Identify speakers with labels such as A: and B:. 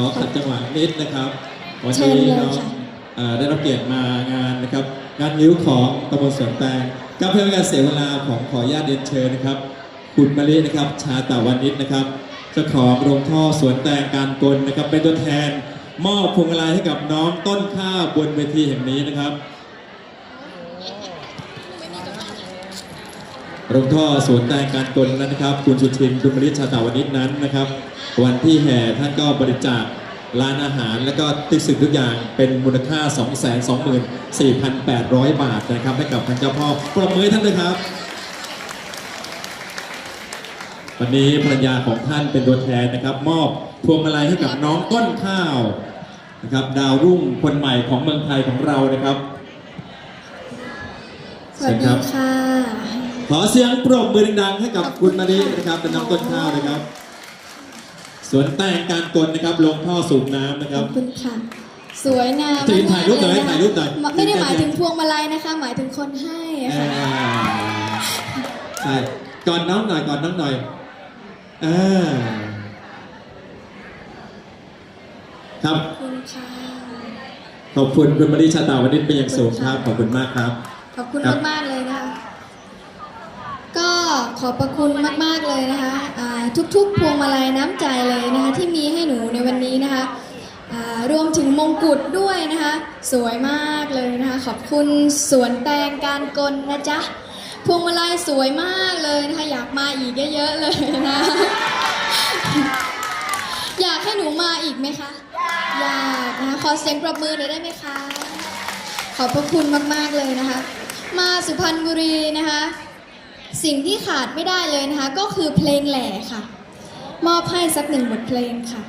A: อขัดจังหวะนิดนะครับวัน
B: เชิญ
A: นี้
B: เลย
A: น้อง
B: ค่ะ
A: อ่าได้รับเกียรติมางานนะครับ งานนิ้วของตำบลสวนแตงก็เพื่อเป็นการเสียเวลาของขออนุญาตเรียนเชิญนะครับ คุณมะลินะครับ ชาตาวันนิดนะครับเจ้าของโรงท่อสวนแตงการกลนะครับ เป็นตัวแทนมอบพวงมาลัยให้กับน้องต้นข้าวบนเวทีแห่งนี้นะครับ โรงท่อสวนแตงการกลนั้นนะครับ คุณสุทินคุณมริชาตาวนิชนั้นนะครับ วันที่แห่ท่านก็บริจาคร้านอาหารและก็ติ๊กสิ่งทุกอย่างเป็นมูลค่า 224,800 บาทนะครับ ให้กับทางเจ้าพ่อปรบมือให้ท่านด้วยครับ วันนี้ภรรยาของท่านเป็นตัวแทนนะครับ มอบพวงมาลัยให้กับน้องต้นข้าวนะครับ ดาวรุ่งคนใหม่ของเมืองไทยของเรานะครับ
B: สวัสดีค่ะ
A: ขอเสียงปรบมือดังๆให้กับคุณมารินะครับเป็นน้องต้นข้าวนะครับ สวนแตงการกลนะครับ ลงท่อสูบน้ำนะค
B: ข
A: รั
B: อ
A: บ บ
B: คุณค่ะ สวยงาม
A: ถ่ายถ่ายรูปหน่อย
B: มกเละคะ
A: ถ่ายรูปหน่อย
B: ไม่ได้หมายถึงพวงมาลัยนะคะ หมายถึงคนให้อะ
A: อ่า
B: ค่ะ
A: ใช่ก่อนน้องหน่อยก่อนน้องหน่อยอ่าครับ
B: ขอบคุณค่ะ
A: ขอบคุณคุณมาริชาตาวันนี้เป็นอย่างสูงครับ ขอบคุณมากครับ
B: ขอบคุณ
A: ครับ
B: มากๆเลยนะคะก็ ขอบพระคุณมากๆเลยนะคะทุกๆ พวงมาลัยน้ำใจเลยนะคะที่มีให้หนูในวันนี้นะคะรวมถึงมงกุฎด้วยนะคะ สวยมากเลยนะคะ ขอบคุณสวนแตงการกลนะจ๊ะพวงมาลัยสวยมากเลยนะคะ อยากมาอีกเยอะๆเลยนะ อยากให้หนูมาอีกไหมคะ อยากนะคะขอเสียงปรบมือหน่อยได้ไหมคะ ขอบพระคุณมากๆเลยนะคะ มาสุพรรณบุรีนะคะ สิ่งที่ขาดไม่ได้เลยนะคะ ก็คือเพลงแหล่ค่ะ มอบให้สักหนึ่งบทเพลงค่ะ